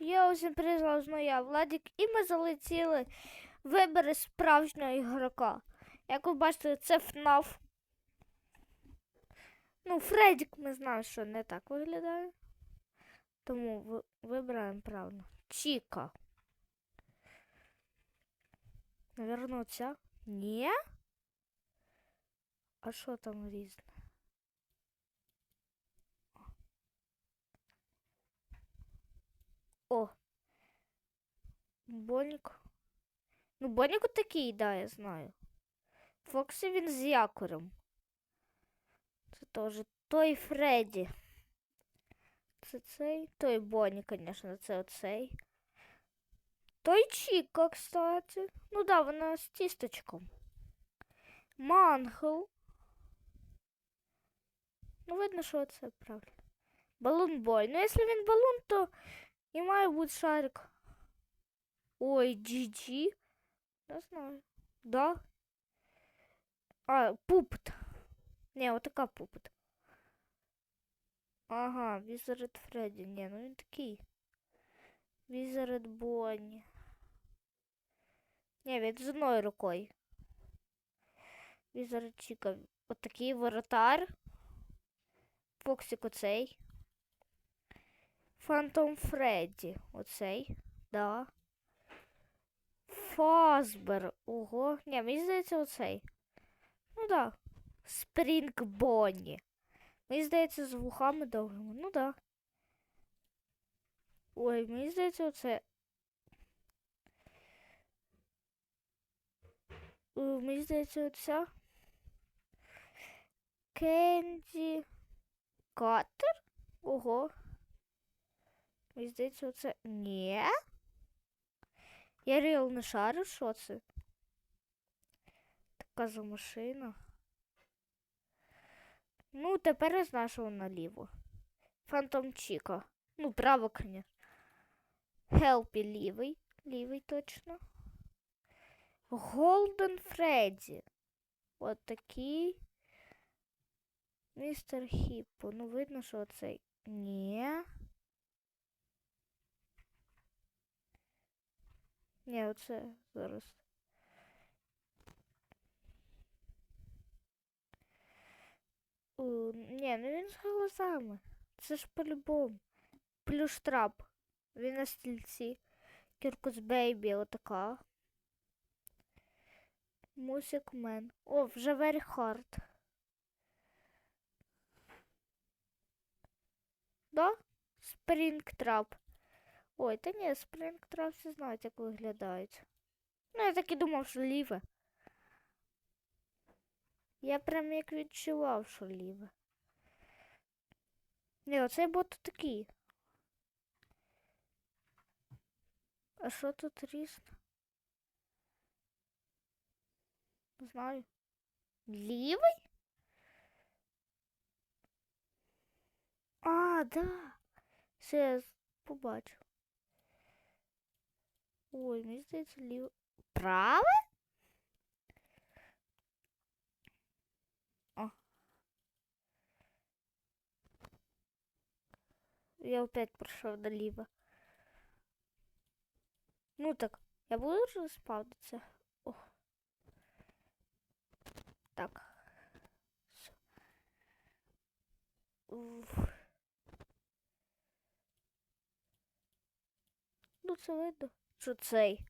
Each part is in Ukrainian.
Я усім знову я, Владик, і ми залетіли вибери справжнього ігрока. Як ви бачите, це ФНАФ. Ну, Фредік ми знаємо, що не так виглядає. Тому вибираємо правильно. Чіка. Ця? Ні? А що там різне? О. Бонік. Ну, Бонік такий, да, я знаю. Фоксі він з якорем. Це теж той Фредді. Це цей. Той Бонні, звісно, це оцей. Той Чіка, кстати. Ну да, вона з тісточком. Мангл. Ну, видно, що це правильно. Балун бой. Ну, якщо він балун, то і має бути шарик. Ой, GG. Не знаю. Да? А, пупт. Не, вот така пупт. Ага, Візард Фредді. Не, ну він такий. Візард Бонні. Не, він з одною рукою. Візард Чіка. От такий воротар. Фоксик оцей. Фантом Фредді. Оцей. Да. Фазбер. Ого. Ні, мені здається, оцей. Ну да. Спрінг Бонні. Мені здається, з вухами довгими. Ну да. Ой, мені здається, оце. Е, Мені здається, оця. Кенді. Катер? Ого. Мені здається, оце. Ні. Я реал не шарю, що це? Така за машина. Ну, тепер я знаю, що вона наліво. Фантом Чіка. Ну, право, конечно. Хелпі лівий. Лівий точно. Голден Фредді. От такий. Містер Хіппо. Ну, видно, що цей. Ні. Ні, оце зараз. О, ні, ну він з голосами. Це ж по-любому. Плюштрап. Він на стільці. Кіркус Бейбі, отака. Мусик Мен. О, вже very hard. Да? Спрінгтрап. Ой, та ні, Спрінгтрап всі знають, як виглядають. Ну, я так і думав, що ліве. Я прям як відчував, що ліве. Ні, оцей бот такий. А що тут різне? Не знаю. Лівий? А, да. Все, я побачив. Ой, мені здається, лівий. Праве? О. Я опять прийшов наліво. Ну так, я буду вже спавнитися. О. Так. Всё. Уф. Ну, це видно. Що цей?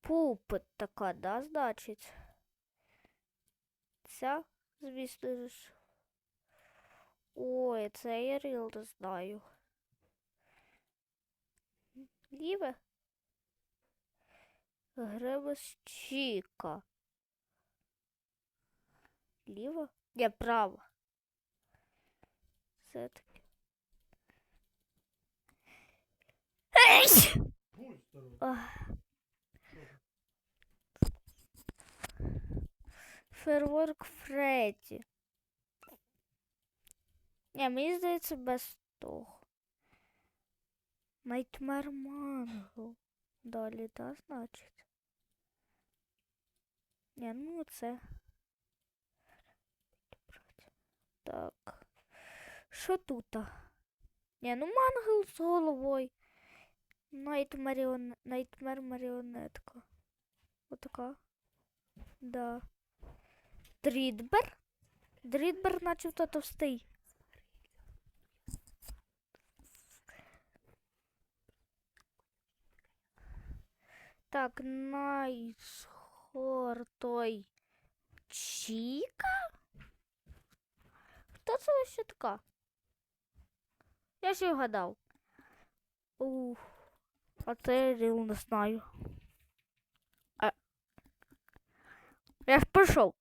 Пупит така, да, значить? Ця, звісно ж. Ой, це я ріл не знаю. Ліве? Гребесчіка. Ліво? Ні, право. Все-таки. Ей! Будь здоров. Ах, Що ти? Фейерворк Фредді. Ні, мені здається, без того. Найтмер Манго. Далі, да, значить. Ні, ну це. Так. Що тут? Ні, ну мангел з головою. Найт маріон... Найтмер маріонетка. Отака. Да. Дрідбер? Дрідбер начебто товстий. Так, найсхор той Чіка? Хто це ще така? Я ще й вгадав. Ух, а це я не знаю. А... Я ж прийшов.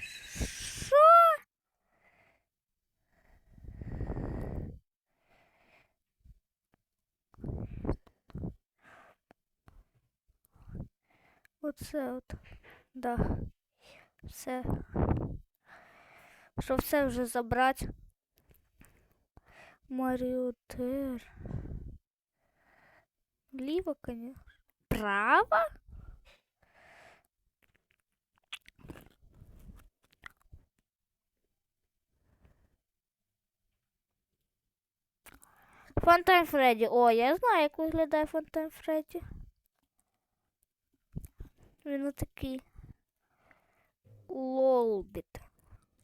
Що? Оце от. Да. Все. Що все вже забрати? Маріотер. Ліво, конечно. Право? Фонтайн Фредді. О, я знаю, як виглядає Фонтайн Фредді. Він отакий. Лолбіт.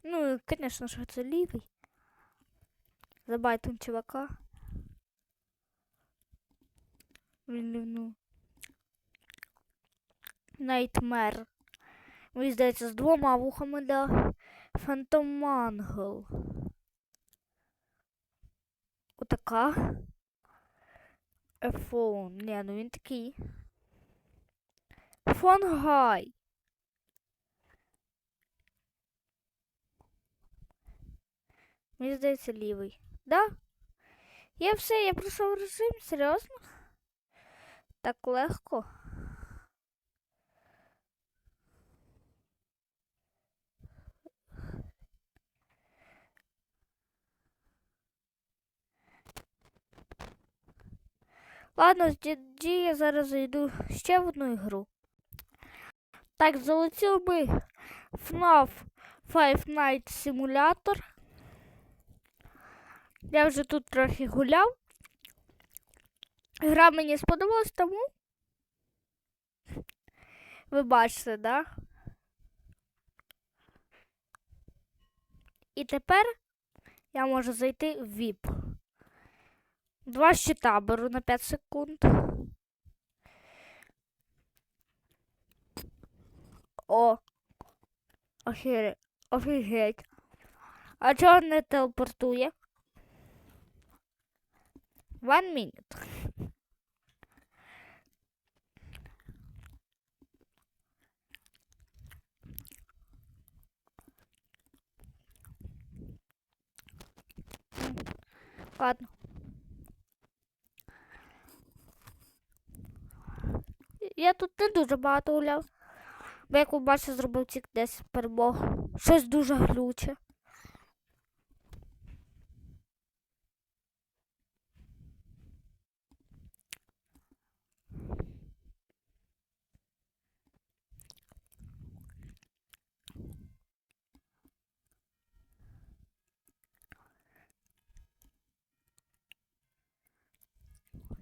Ну, звісно ж, це лівий. Забайтом чувака. Він, ну. Найтмер. Мені здається, з двома вухами, да. Фантом Мангл. Отака. Ефон. Ні, ну він такий. Фон Гай. Мені здається, лівий. Да? Я все, я пройшов режим, серйозно? Так легко. Ладно, тоді я зараз зайду ще в одну ігру. Так, залетів ми FNAF Five Nights Simulator. Я вже тут трохи гуляв. Гра мені сподобалась, тому ви бачите, да? І тепер я можу зайти в VIP. Два щита беру на 5 секунд. О. Офігеть. Офігеть. А чого не телепортує? One minute. Ладно. Я тут не дуже багато гуляв. Бо як ви зробив тільки 10 перемог. Щось дуже глюче.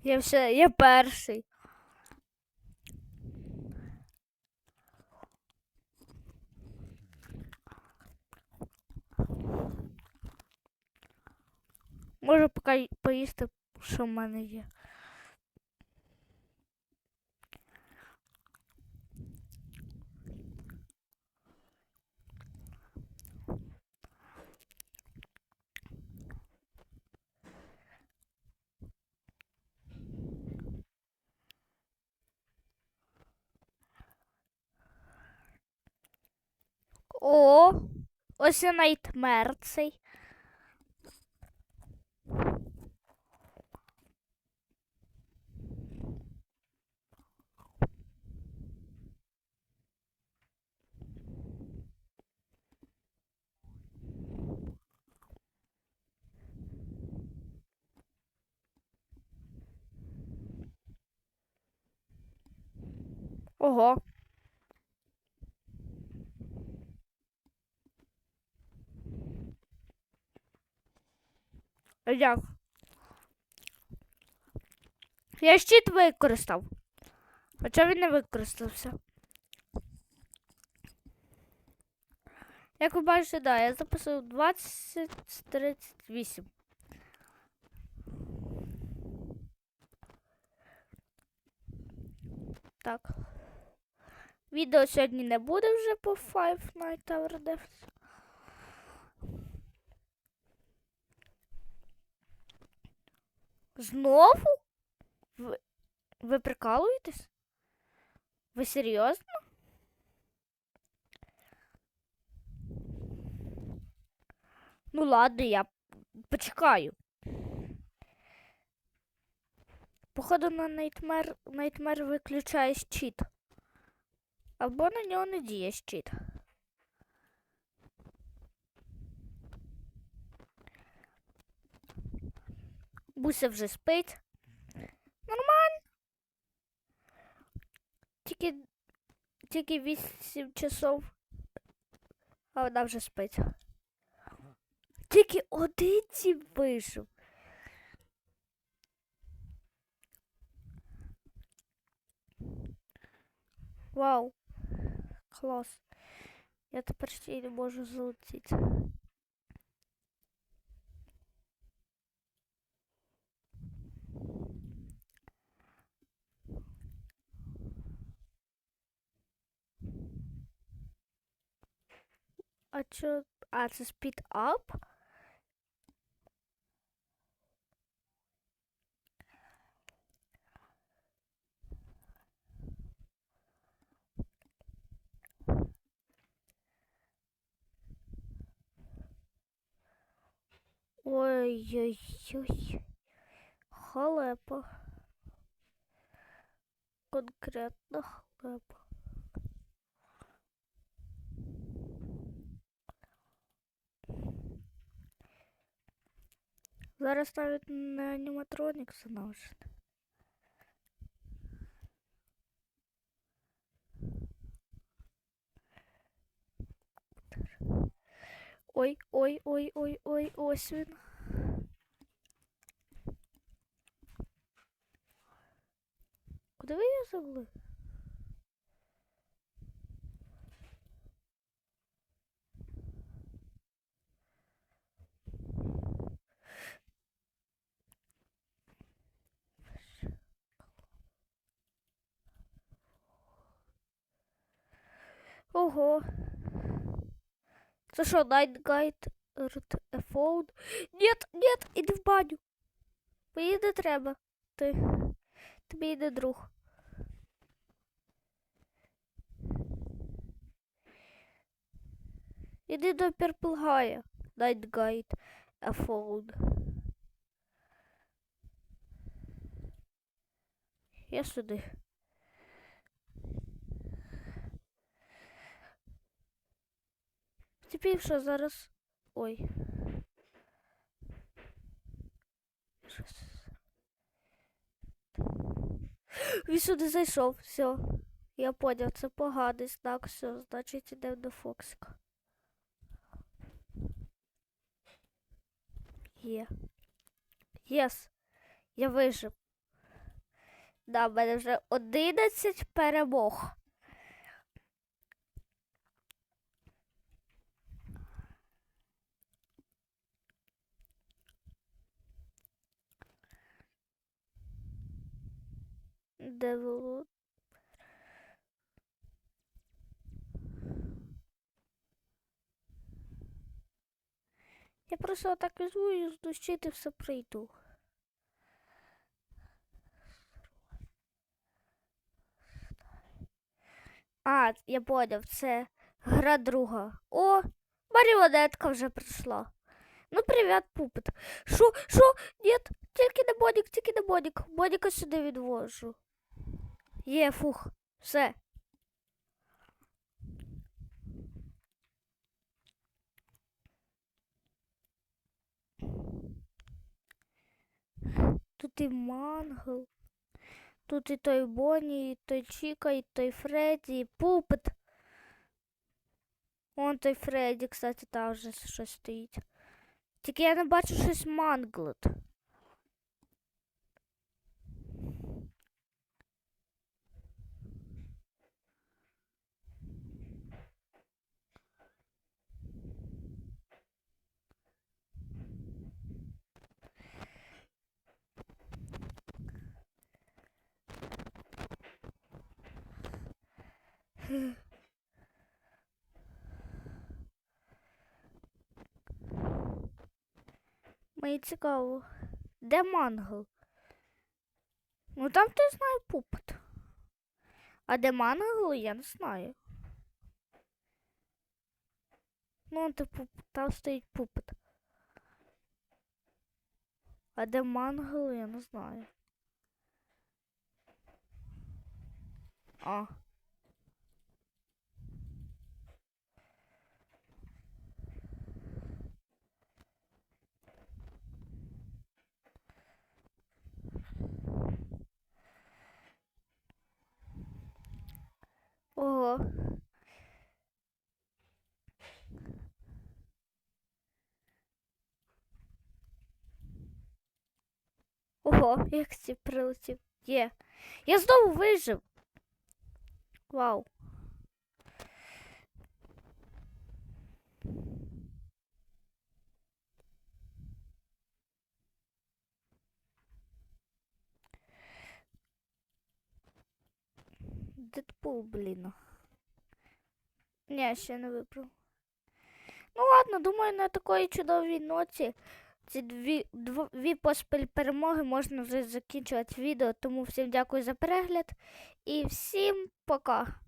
Я все, я перший. Можу поки поїсти, що в мене є. О, ось і найтмер цей. Ого. Як? Я щит використав. Хоча він не використався. Як ви бачите, да, я записав 2038. Так. Відео сьогодні не буде вже по Five Nights at Freddy's. Знову? Ви, ви прикалуєтесь? Ви серйозно? Ну ладно, я почекаю. Походу на Nightmare, Nightmare виключає щит. Або на нього не діє щит. Буся вже спить. Нормально. Тільки, тільки 8 часов. А вона вже спить. Тільки один ці вийшов. Вау. Клас. Я тепер ще й не можу залетіти. А чо? А, це speed up? Ой-ой-ой. Халепа. Конкретно халепа. Зараз навіть на аніматронік заношений. Ой, ой, ой, ой, ой, ось він. Куди ви її забули? Ого. Це що, Night Guide? Нет, нет, іди в баню. Мені не треба. Ти. Тобі йде друг. Іди до Guy. Night Guide. Я сюди. Тепер що зараз. Ой. Він сюди зайшов, все. Я поняв, це поганий знак, все, значить ідемо до Фоксика. Є. Єс. Я вижив. Да, в мене вже 11 перемог. Де? Я просто так візьму і здущити все прийду. А, я поняв, це гра друга. О, маріонетка вже прийшла. Ну, привіт, пупит. Шо, шо? Нет, тільки не Бодік, тільки не Бодік. Бодіка сюди відвожу. Є, фух, все. Тут і мангл. Тут і той Бонні, і той Чіка, і той Фредді, і Пупет. Вон той Фредді, кстати, там вже щось стоїть. Тільки я не бачу щось Манглет. Мені цікаво. Де мангл? Ну там ти знаю пупет. А де мангл, я не знаю. Ну, типу, там стоїть пупет. А де мангл, я не знаю. А. Ого. Ого, як ці прилетів. Є. Я знову вижив. Вау. Дедпул, блін. Ні, ще не вибрав. Ну ладно, думаю, на такої чудовій ноті ці дві дві поспіль перемоги можна вже закінчувати відео. Тому всім дякую за перегляд і всім пока.